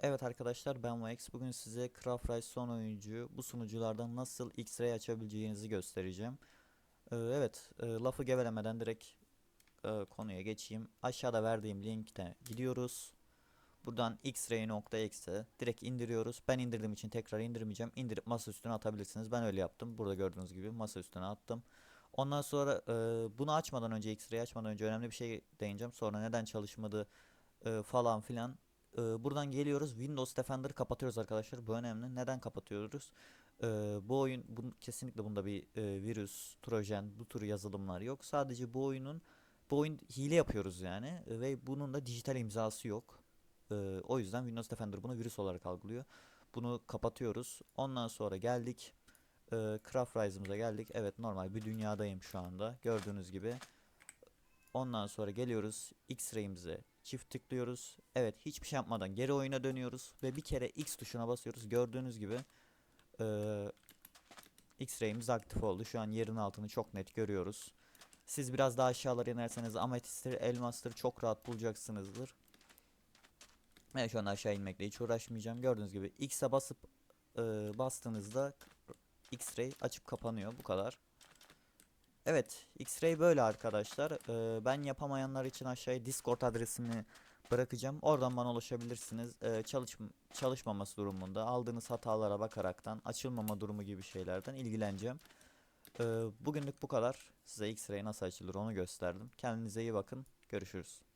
Evet arkadaşlar ben Vax. Bugün size Craft Rise son oyuncu bu sunuculardan nasıl X-Ray açabileceğinizi göstereceğim. Ee, evet e, lafı gevelemeden direkt e, konuya geçeyim. Aşağıda verdiğim linkte gidiyoruz. Buradan xray.exe direkt indiriyoruz. Ben indirdiğim için tekrar indirmeyeceğim. İndirip masa üstüne atabilirsiniz. Ben öyle yaptım. Burada gördüğünüz gibi masa üstüne attım. Ondan sonra e, bunu açmadan önce X-Ray açmadan önce önemli bir şey değineceğim. Sonra neden çalışmadı e, falan filan ee, buradan geliyoruz. Windows Defender'ı kapatıyoruz arkadaşlar. Bu önemli. Neden kapatıyoruz? Ee, bu oyun bu, kesinlikle bunda bir e, virüs, trojan, bu tür yazılımlar yok. Sadece bu oyunun bu oyun hile yapıyoruz yani ve bunun da dijital imzası yok. Ee, o yüzden Windows Defender bunu virüs olarak algılıyor. Bunu kapatıyoruz. Ondan sonra geldik. E, Craft Rise'ımıza geldik. Evet normal bir dünyadayım şu anda. Gördüğünüz gibi. Ondan sonra geliyoruz X-Ray'imize çift tıklıyoruz. Evet hiçbir şey yapmadan geri oyuna dönüyoruz ve bir kere X tuşuna basıyoruz. Gördüğünüz gibi eee X-Ray'imiz aktif oldu. Şu an yerin altını çok net görüyoruz. Siz biraz daha aşağılara inerseniz ametistleri, elmastır çok rahat bulacaksınızdır. Evet şu an aşağı inmekle hiç uğraşmayacağım. Gördüğünüz gibi X'e basıp eee, bastığınızda X-Ray açıp kapanıyor. Bu kadar. Evet, X-Ray böyle arkadaşlar. Ee, ben yapamayanlar için aşağıya Discord adresimi bırakacağım. Oradan bana ulaşabilirsiniz. Ee, çalışm çalışmaması durumunda aldığınız hatalara bakaraktan, açılmama durumu gibi şeylerden ilgileneceğim. Ee, bugünlük bu kadar. Size X-Ray nasıl açılır onu gösterdim. Kendinize iyi bakın. Görüşürüz.